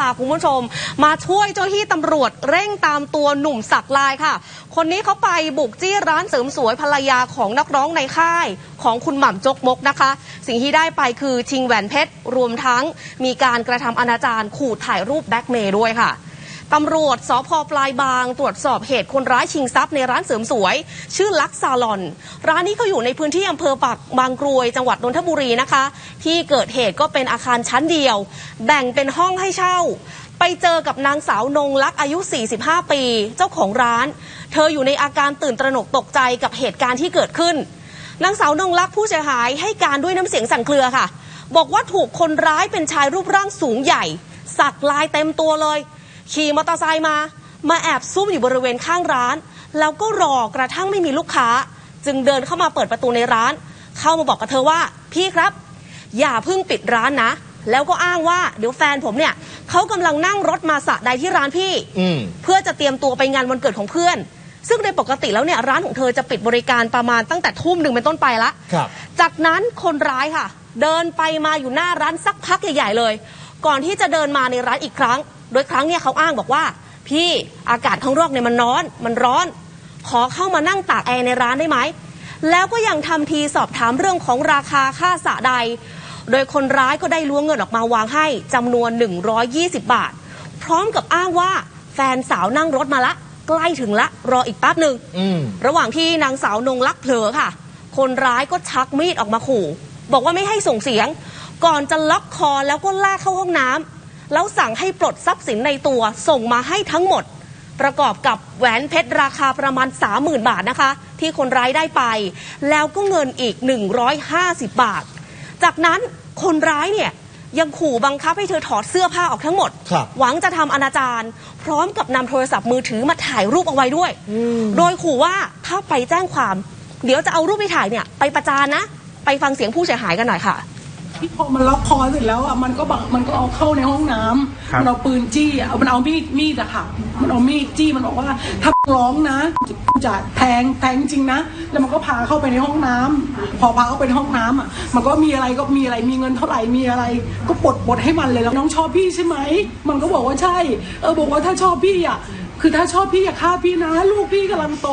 พาคุณผู้ชม มาช่วยเจ้าที่ตำรวจเร่งตามตัวหนุ่มสักลายค่ะ คนนี้เขาไปบุกจี้ร้านเสริมสวยภรรยาของนักร้องในค่ายของคุณหม่ำจกมกนะคะ สิ่งที่ได้ไปคือชิงแหวนเพชร รวมทั้งมีการกระทำอนาจารขู่ถ่ายรูปแบ็กเมย์ด้วยค่ะ ตำรวจสพปลายบาง ตรวจสอบเหตุคนร้ายชิงทรัพย์ในร้านเสริมสวย ชื่อลักซาลอน ร้านนี้เขาอยู่ในพื้นที่อำเภอปากบางกรวย จังหวัดนนทบุรีนะคะ ที่เกิดเหตุก็เป็นอาคารชั้นเดียว แบ่งเป็นห้องให้เช่า ไปเจอกับนางสาวนงลักษ์อายุ 45 ปี เจ้าของร้าน เธออยู่ในอาการตื่นตระหนกตกใจกับเหตุการณ์ที่เกิดขึ้นนางสาวนงลักษ์ผู้เสียหายให้การด้วยน้ำเสียงสั่นเครือค่ะ บอกว่าถูกคนร้ายเป็นชายรูปร่างสูงใหญ่ สักลายเต็มตัวเลย ขี่มอเตอร์ไซค์มา มาแอบซุ่มอยู่บริเวณข้างร้าน แล้วก็รอกระทั่งไม่มีลูกค้า จึงเดินเข้ามาเปิดประตูในร้าน เข้ามาบอกกับเธอว่า พี่ครับ อย่าเพิ่งปิดร้านนะ แล้วก็อ้างว่าเดี๋ยวแฟนผมเนี่ยเขากำลังนั่งรถมาสระใดที่ร้านพี่อืมเพื่อจะเตรียมตัวไปงานวันเกิดของเพื่อนซึ่งโดยปกติแล้วเนี่ยร้านของเธอจะปิดบริการประมาณตั้งแต่ทุ่มหนึ่งเป็นต้นไปละครับจากนั้นคนร้ายค่ะ เดินไปมาอยู่หน้าร้านสักพักใหญ่ๆเลย ก่อนที่จะเดินมาในร้านอีกครั้ง โดยครั้งเนี่ยเขาอ้างบอกว่า พี่อากาศข้างนอกเนี่ยมันร้อน มันร้อน ขอเข้ามานั่งตากแอร์ในร้านได้ไหม แล้วก็ยังทำทีสอบถามเรื่องของราคาค่าสระใด โดยคนร้ายก็ได้ล้วงเงินออกมาวางให้จำนวน 120 บาท พร้อมกับอ้างว่าแฟนสาวนั่งรถมาละ ใกล้ถึงละ รออีกแป๊บหนึ่งอืมระหว่างที่นางสาวนงลักเผลอค่ะ คนร้ายก็ชักมีดออกมาขู่ บอกว่าไม่ให้ส่งเสียง ก่อนจะล็อกคอแล้วก็ลากเข้าห้องน้ำ แล้วสั่งให้ปลดทรัพย์สินในตัวส่งมาให้ทั้งหมด ประกอบกับแหวนเพชรราคาประมาณ 30,000 บาทนะคะ ที่คนร้ายได้ไป แล้วก็เงินอีก 150 บาท จากนั้นคนร้ายเนี่ยยังขู่บังคับให้เธอถอดเสื้อผ้าออกทั้งหมดครับหวังจะทำอนาจารพร้อมกับนำโทรศัพท์มือถือมาถ่ายรูปเอาไว้ด้วย โดยขู่ว่าถ้าไปแจ้งความ เดี๋ยวจะเอารูปที่ถ่ายเนี่ยไปประจานนะ ไปฟังเสียงผู้เสียหายกันหน่อยค่ะ ที่พอมันล็อกคอเสร็จแล้วอะมันก็บอกมันก็เอาเข้าในห้องน้ำครับ มันเอาปืนจี้อะมันเอามีดมีดอะค่ะ มันเอามีดจี้มันบอกว่าถ้าร้องนะกูจะแทงแทงจริงนะแล้วมันก็พาเข้าไปในห้องน้ำพอพาเข้าไปในห้องน้ำอะ มันก็มีอะไรก็มีอะไรมีเงินเท่าไหร่มีอะไร ก็ปลดปลดให้มันเลยแล้วน้องชอบพี่ใช่ไหมมันก็บอกว่าใช่ เออบอกว่าถ้าชอบพี่อะคือถ้าชอบพี่อย่าฆ่าพี่นะ ลูกพี่กำลังโต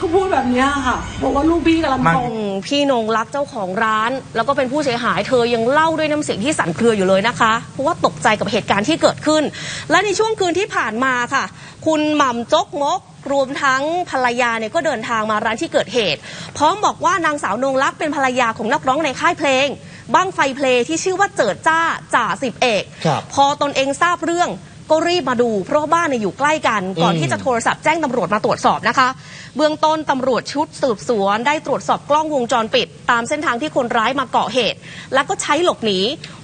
ก็พูดแบบเนี้ยค่ะ บอกว่าลูกพี่กำลังโต อืมพี่นงรักเจ้าของร้าน แล้วก็เป็นผู้เสียหายเธอยังเล่าด้วยน้ำเสียงที่สั่นเครืออยู่เลยนะคะ เพราะว่าตกใจกับเหตุการณ์ที่เกิดขึ้น และในช่วงคืนที่ผ่านมาค่ะ คุณหม่ำจกมก รวมทั้งภรรยาเนี่ยก็เดินทางมาร้านที่เกิดเหตุ พร้อมบอกว่านางสาวนงรักเป็นภรรยาของนักร้องในค่ายเพลง บ้างไฟเพลงที่ชื่อว่าเจิดจ้าจ่าสิบเอก ครับ พอตนเองทราบเรื่องก็รีบมาดู เพราะว่าบ้านเนี่ยอยู่ใกล้กันก่อนอืมที่จะโทรศัพท์แจ้งตำรวจมาตรวจสอบนะคะ เบื้องต้นตำรวจชุดสืบสวน ได้ตรวจสอบกล้องวงจรปิด ตามเส้นทางที่คนร้ายมาเกาะเหตุ แล้วก็ใช้หลบหนี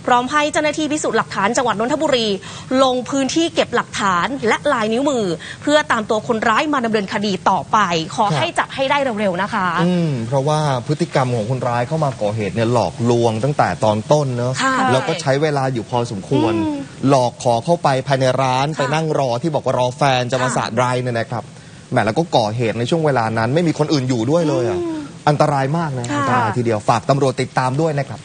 พร้อมให้เจ้าหน้าที่พิสูจน์หลักฐานจังหวัดนนทบุรี ลงพื้นที่เก็บหลักฐานและลายนิ้วมือ เพื่อตามตัวคนร้ายมาดำเนินคดีต่อไป ขอครับให้จับให้ได้เร็วๆนะคะ อืมเพราะว่าพฤติกรรมของคนร้ายเข้ามาก่อเหตุเนี่ยหลอกลวงตั้งแต่ตอนต้นเนอะค่ะแล้วก็ใช้เวลาอยู่พอสมควรอืมหลอกขอเข้าไปภายในร้านค่ะไปนั่งรอที่บอกว่ารอแฟนจะมาค่ะสาดไรเนี่ยนะครับ แหมแล้วก็ก่อเหตุในช่วงเวลานั้น ไม่มีคนอื่นอยู่ด้วยเลยอะอันตรายมากนะค่ะอันตรายทีเดียวฝากตำรวจติดตามด้วยนะครับ